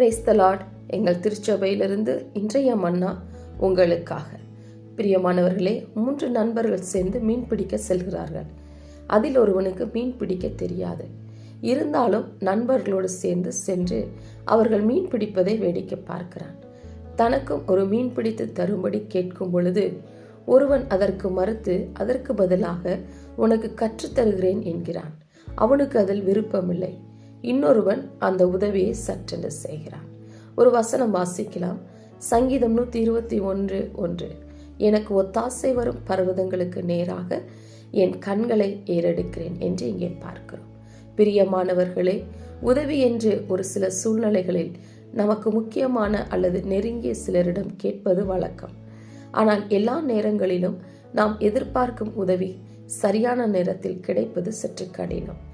Brace த Lord எங்கள் திருச்சபையிலிருந்து இன்றைய மன்னா உங்களுக்காக. பிரியமானவர்களே மூன்று நண்பர்கள் சேர்ந்து மீன் பிடிக்க செல்கிறார்கள். அதில் ஒருவனுக்கு மீன் பிடிக்க தெரியாது. இருந்தாலும் நண்பர்களோடு சேர்ந்து சென்று அவர்கள் மீன் பிடிப்பதை வேடிக்கை பார்க்கிறான். தனக்கும் ஒரு மீன் பிடித்து தரும்படி கேட்கும் பொழுது ஒருவன் அதற்கு மறுத்து அதற்கு பதிலாக உனக்கு கற்றுத்தருகிறேன் என்கிறான். அவனுக்கு அதில் விருப்பமில்லை. இன்னொருவன் அந்த உதவியை சற்றென்று செய்கிறான். ஒரு வசனம் வாசிக்கலாம். சங்கீதம் நூற்றி இருபத்தி ஒன்று ஒன்று. எனக்கு ஒத்தாசை வரும் பர்வதங்களுக்கு நேராக என் கண்களை ஏறெடுக்கிறேன் என்று இங்கே பார்க்கிறோம். பிரியமானவர்களே உதவி என்று ஒரு சில சூழ்நிலைகளில் நமக்கு முக்கியமான அல்லது நெருங்கிய சிலரிடம் கேட்பது வழக்கம். ஆனால் எல்லா நேரங்களிலும் நாம் எதிர்பார்க்கும் உதவி சரியான நேரத்தில் கிடைப்பது சற்று கடினம்.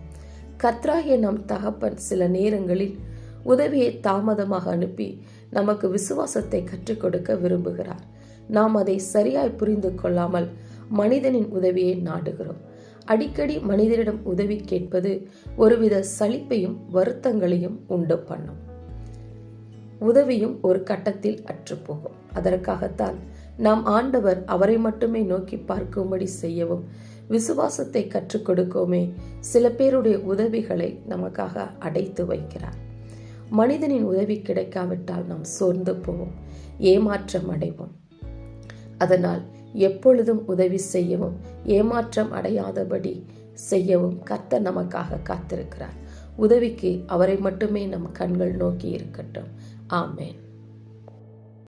கத்ராகிய நம் தகப்பன் சில நேரங்களில் உதவியை தாமதமாக அனுப்பி நமக்கு விசுவாசத்தை கற்றுக் கொடுக்க விரும்புகிறார். நாம் அதை சரியாய் புரிந்து கொள்ளாமல் மனிதனின் உதவியை நாடுகிறோம். அடிக்கடி மனிதரிடம் உதவி கேட்பது ஒருவித சலிப்பையும் வருத்தங்களையும் உண்டு பண்ணும். உதவியும் ஒரு கட்டத்தில் அற்றுப்போகும். அதற்காகத்தான் நாம் ஆண்டவர் அவரை மட்டுமே நோக்கி பார்க்கும்படி செய்யவும் விசுவாசத்தை கற்றுக் கொடுக்கவுமே சில பேருடைய உதவிகளை நமக்காக அடைத்து வைக்கிறார். மனிதனின் உதவி கிடைக்காவிட்டால் நாம் சோர்ந்து போவோம் ஏமாற்றம் அடைவோம். அதனால் எப்பொழுதும் உதவி செய்யவும் ஏமாற்றம் அடையாதபடி செய்யவும் கர்த்தர் நமக்காக காத்திருக்கிறார். உதவிக்கு அவரை மட்டுமே நம் கண்கள் நோக்கி இருக்கட்டும். ஆமேன்.